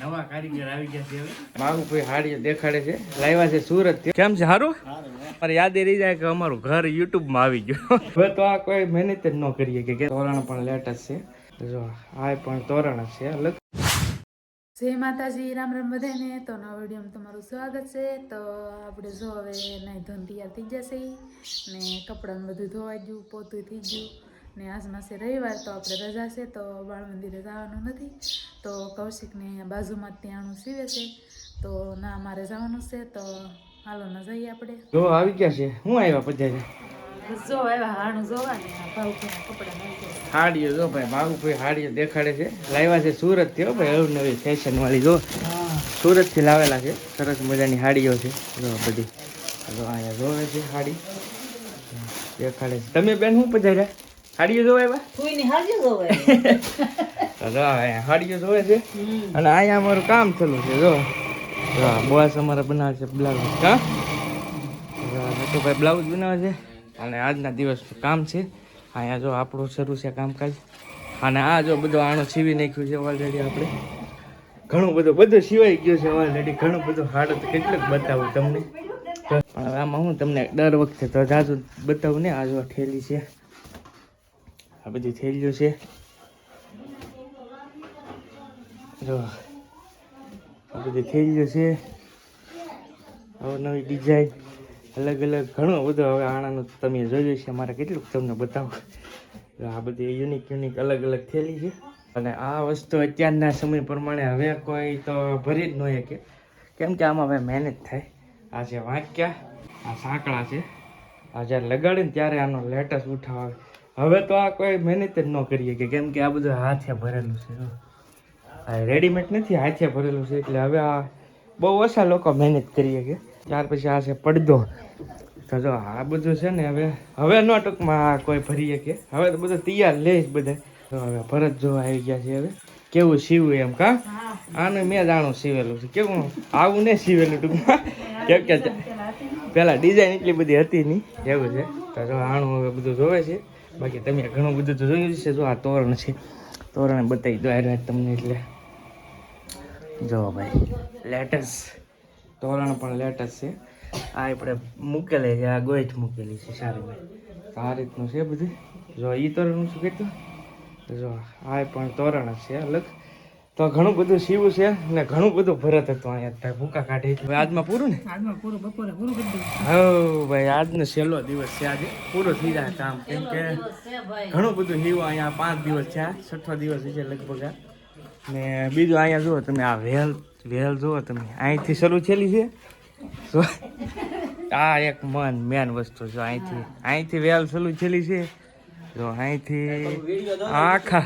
નવા કારીગર આવી ગયા છે હવે. મારું કોઈ હાડીઓ દેખાડે છે. લાવ્યા છે સુરતથી. કેમ છે? સારું મારે યાદ રહી જાય કે અમારું ઘર યુટ્યુબમાં આવી ગયું. હવે તો આ કોઈ મહેનત જ ન કરીએ કે કે તોરણ પણ લેટેસ્ટ છે. જો આ પણ તોરણ છે. અલગ જય માતાજી રામ રામ બધાને. તો નવા વિડીયોમાં તમારું સ્વાગત છે. તો આપણે જો હવે નહીં ધોન તૈયાર થઈ જશે ને કપડાં બધું ધોવાઈ ગયું પોતું થઈ ગયું. ને આજમાં છે રવિવાર તો આપણે રજા છે તો બાળ મંદિરે જવાનું નથી. તો કૌશિકને અહીંયા બાજુમાં ત્યાંનું સીવે છે. તો ના મારે જવાનું છે તો હાલો ના જઈએ આપણે. જો આવી ગયા છે. હું આવ્યા પછી જો આવ્યા હાણું જોવાની. ભાવભાઈ કપડાં હાડીઓ જો ભાઈ મારું કોઈ હાડીઓ દેખાડે છે. લાવ્યા છે સુરતથી હો ભાઈ અવનવી ફેશન વાળી જો. સુરતથી લાવેલા છે. સરસ મજાની હાડીઓ છે. જો બધી. જો અહીંયા જોવે છે હાડી. દેખાડે છે. તમે બેન શું પધાર્યા? હાડીઓ જોવાય આવ્યા કોઈની હાડીઓ જોવે છે. અને અહીંયા અમારું કામ ચાલુ છે જો. બોસ અમારે બનાવે છે બ્લાઉઝ હા તો ભાઈ બ્લાઉઝ બનાવે છે. અને આજના દિવસનું કામ છે. અહીંયા જો આપણું શરૂ છે કામકાજ. અને આ જો બધું આણો સીવી નાખ્યું છે ઓલરેડી આપણે. ઘણું બધું બધું સિવાય ગયું છે ઓલરેડી ઘણું બધું હાડત કેટલું બતાવું તમને. પણ હવે આમાં હું તમને દર વખતે તો જાજુ બતાવું ને આ જો થેલી છે. આ બધું થઈ ગયું છે. જો, આ થઈ ગયું છે. નવી ડિઝાઇન અલગ અલગ ઘણું બધું હવે આણાનું તમે જોયું છે મારે કેટલું તમને બતાવું. જો, આ બધી યુનિક યુનિક અલગ અલગ થેલી છે. અને આ વસ્તુ અત્યારના સમય પ્રમાણે હવે કોઈ તો ભરી જ ન શકે. કેમ કે આમાં હવે મહેનત થાય. આ છે વાંક્યા, આ સાંકળા છે. આ જ્યારે લગાડે ને ત્યારે આનો લેટેસ્ટ ઉઠાવ હવે તો આ કોઈ મહેનત જ ન કરીએ કે કેમ કે આ બધું હાથે ભરેલું છે આ રેડીમેડ નથી હાથે ભરેલું છે એટલે હવે આ બહુ ઓછા લોકો મહેનત કરીએ કે. ત્યાર પછી આ છે પડદો. તો જો આ બધું છે ને હવે હવે ન ટૂંકમાં આ કોઈ ભરીએ કે. હવે તો બધું તૈયાર લે જ બધા તો હવે ભરત જોવા આવી ગયા છે હવે. કેવું સીવું એમ કા? આને મેં જાણું સીવેલું છે. કેવું? આવું ને સીવેલું ટૂંકમાં. કેમ કે પેલા ડિઝાઇન એટલી બધી હતી નહીં. એવું છે. તો જો આણું હવે બધું જોવે છે. બાકી તમે ઘણું બધું તો જોયું છે જો આ તોરણ છે. તોરણ બતાવી દો આ તમને એટલે. જો ભાઈ લેટેસ્ટ તોરણ પણ લેટેસ્ટ છે. આ આપણે મૂકેલી છે, આ ગોઈઠ મૂકેલી છે સારી ભાઈ આ રીતનું છે બધું. જો એ તોરણ શું કહેતું જો આ પણ તોરણ છે, અલગ. તો ઘણું બધું સીવું છે ને ઘણું બધું ભરત હતું અહીંયા ભાઈ. ભૂકા કાઢી હવે આજમાં પૂરું ને? આજમાં પૂરું બપોરે પૂરું કરી હવ ભાઈ આજનો છેલ્લો દિવસ છે આજે. પૂરો થઈ જાય કામ કેમ કે ઘણું બધું હીવું અહીંયા પાંચ દિવસ છે છઠ્ઠો દિવસ છે લગભગ આ. ને બીજું અહીંયા જુઓ તમે આ વેલ વેલ જુઓ તમે. અહીંથી શરૂ થયેલી છે. જો આ એક મન મેન વસ્તુ જો અહીંથી અહીંથી વેલ શરૂ થયેલી છે. જો અહીંથી આખા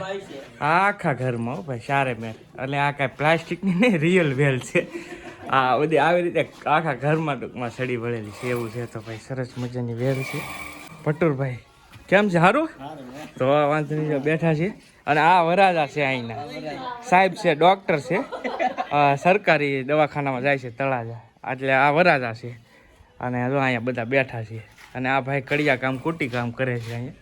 આખા ઘરમાં ભાઈ સારે મેં. એટલે આ કાંઈ પ્લાસ્ટિકની નહીં રિયલ વેલ છે. આ બધી આવી રીતે આખા ઘરમાં ટૂંકમાં સડી વળેલી છે એવું છે તો ભાઈ સરસ મજાની વેલ છે. પટુરભાઈ કેમ છે? સારું તો આ વાંધો નહીં બેઠા છે અને આ વરાજા છે અહીંના. સાહેબ છે ડૉક્ટર છે. સરકારી દવાખાનામાં જાય છે તળાજા. એટલે આ વરાજા છે. અને જો અહીંયા બધા બેઠા છે અને આ ભાઈ કડિયા કામ કુટી કામ કરે છે અહીંયા.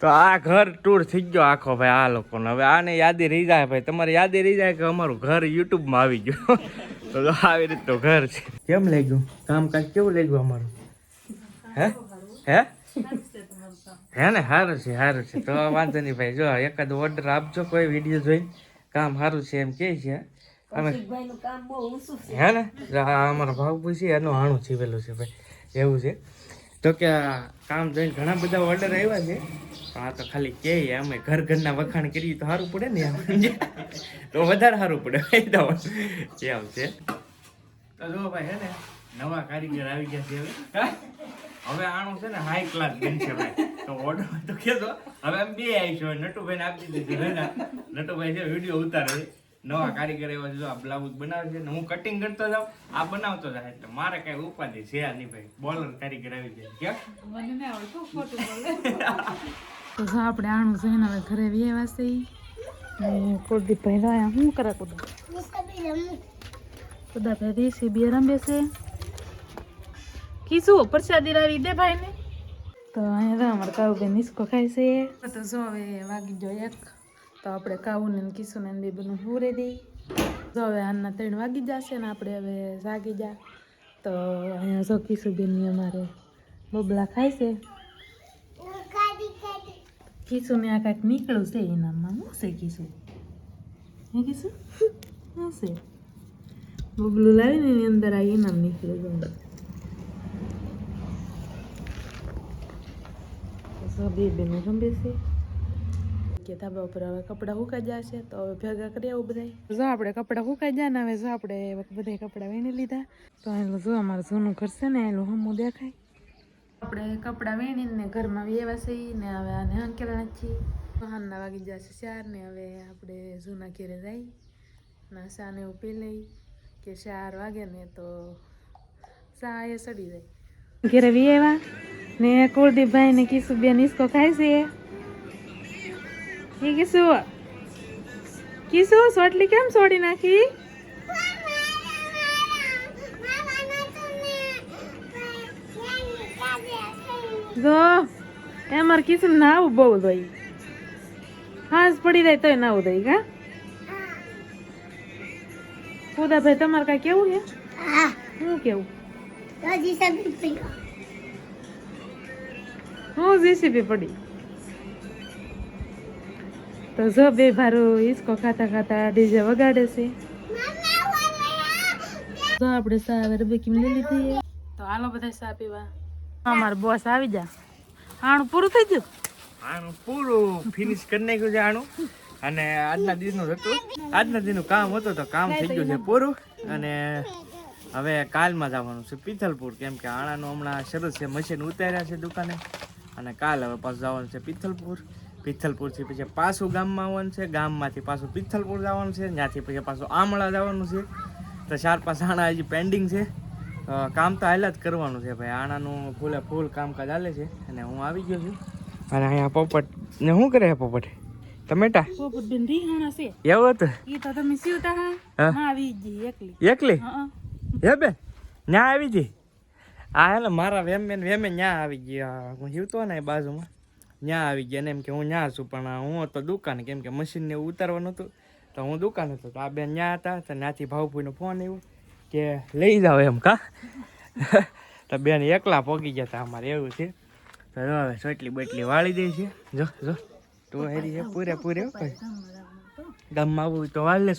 તો આ ઘર ટૂર થઈ ગયો આખો ભાઈ આ લોકોને. હવે આને યાદી રહી જાય ભાઈ. તમારે યાદી રહી જાય કે અમારું ઘર યુટ્યુબમાં આવી ગયું? તો જો આવી રીતનું ઘર છે. કેમ લાગ્યું? કામકાજ કેવું લાગ્યું અમારું? હે? હે? હે ને? સારું છે સારું છે. તો વાંધો નહીં ભાઈ. જો એકાદ ઓર્ડર આપજો કોઈ વીડિયો જોઈને. કામ સારું છે એમ કે છે. અમે ભાઈનું કામ બહુ ઊંચું છે. હે ને? અમારો ભાવ પૂછી એનું હાણું છીવેલું છે ભાઈ. એવું છે. તો કે કામ જોઈને ઘણા બધા ઓર્ડર આવ્યા છે. પણ આ તો ખાલી કે અમે ઘર ઘરના વખાણ કરીએ તો સારું પડે ને તો વધારે સારું પડે. એમ છે? તો જો ભાઈ હે ને, નવા કારીગર આવી ગયા છે હવે? હવે આણું છે ને હાઈ ક્લાસ બનશે ભાઈ. તો ઓર્ડર તો કેતો હવે એમ બે આવીશું નટુભાઈ ને આપી દીધું છે નટુભાઈ છે વીડિયો ઉતારે છે. નવા કારીગર એવા જો આ બ્લાઉઝ બનાવે છે ને હું કટિંગ કરતો જાઉં આ બનાવતો જાય એટલે મારે કઈ ઉપાધિ છે નહીં ભાઈ. બોલર કારીગર આવી જાય તો જો આપણે આણું છે ને હવે ઘરે વ્યવા છે કુલદીપ ભાઈ રહ્યા શું કરે કુદા કુદા ભાઈ દેશી બે રમે છે. કીધું પ્રસાદી લાવી દે ભાઈ ને તો અહીંયા તો અમારે કાઉબેન નિસ્કો ખાય છે. તો જો હવે વાગી જો એક. તો આપણે કાઉને કીશું કિશુને બે બધું હુરે દઈ તો હવે આના ત્રણ વાગી જશે ને આપણે હવે જાગી જા. તો અહીંયા જો કિશુબેનની અમારે બબલા ખાય છે. કિશુને આ કાંઈક નીકળ્યું છે એનામાં શું છે કિશુ હે કિશુ શું છે? બબલું લાવીને એની અંદર આ ઇનામ નીકળ્યું છે. તો ગમે છે. કે ધાબા ઉપર હવે કપડાં સુકાઈ જશે તો હવે ભેગા કરી આવું બધા જો આપણે કપડાં સુકાઈ જાય ને હવે જો આપણે બધા કપડાં વીણી લીધા. તો એનું જો અમારું જૂનું ઘર છે ને એનું હમું દેખાય. આપણે કપડાં વીણીને ઘરમાં વેવા છીએ ને હવે આને અંકેલા નથી હાલના વાગી જશે ચાર ને હવે આપણે જૂના ઘેરે જઈ ના શાને એવું પી લઈ કે ચાર વાગે ને તો શા એ સડી જાય. ઘેરે વ્યવા ને કુલદીપભાઈ ને કિશુબેન ઈસકો ખાય છે. એ કિશુ કિશુ સોટલી કેમ છોડી નાખી? જો એ મારે કિશુ નાવું બહુ દઈ હાસ પડી જાય તોય નાવું દઈ કા ખુદાભાઈ તમારે કાંઈ કેવું છે? શું કેવું? હું જીસીબી પડી. તો જો બે ભારો હિસકો ખાતા ખાતા ડીજે વગાડે છે. તો આપણે સા રબેકી લઈ લીધી તો હાલો બધા સા પીવા. અમારો બોસ આવી જા. આણું પૂરું થઈ ગયું? આણું પૂરું. ફિનિશ કરી નાખ્યું છે આણું અને આજના દિવસનું હતું. આજના દિનનું કામ હતું તો કામ થઈ ગયું છે પૂરું. અને હવે કાલમાં જવાનું છે પિથલપુર. કેમ કે આણાનું હમણાં શરૂ છે, મશીન ઉતાર્યા છે દુકાને. અને કાલ હવે પાછું જવાનું છે પિથલપુર. પિથલપુરથી પછી પાછું ગામમાં આવવાનું છે. ગામમાંથી પાછું પિથલપુર જવાનું છે. ત્યાંથી પછી પાછું આમળા જવાનું છે. તો ચાર પાંચ આણા હજી પેન્ડિંગ છે. કામ તો હાલ જ કરવાનું છે ભાઈ. આણાનું ફૂલે ફૂલ કામકાજ હાલે છે. અને હું આવી ગયો છું. અને અહીંયા પોપટ ને શું કરે પોપટ? ટમેટા પોપટ બેન રીહાણા છે. એવું હતું? એ તો તમે સીવતા હા? હા. આવી ગઈ એકલી. એકલી? હા બે ન્યા આવી ગઈ? આ હે ને મારા વેમેન વેમેન વેમે ન્યા આવી ગયા હું જીવતો ને બાજુમાં. ન્યા આવી ગયા ને એમ કે હું ન્યા છું, પણ હું હતો દુકાન, કેમ કે મશીનને ઉતારવાનું હતું તો હું દુકાન હતો, તો આ બેન ન્યા હતા, તો ત્યાંથી ભાવભૂઈનો ફોન આવ્યો કે લઈ જાઓ એમ, કા? તો બેન એકલા પોગી ગયા હતા અમારે, એવું છે. તો હવે ચોટલી બટલી વાળી દે છે. જો જો. તું હેરી છે, પૂરે પૂરે ગામમાં આવું તો વાળ લે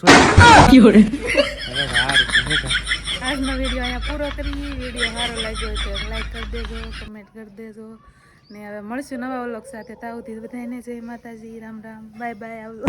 આજનો વીડિયો અહીંયા પૂરો કરીએ. વીડિયો સારો લાગ્યો છે લાઈક કરી દેજો કમેન્ટ કરી દેજો. ને હવે મળશું નવા વ્લોગ સાથે. તાવથી બધાને જય માતાજી. રામ રામ. બાય બાય આવજો.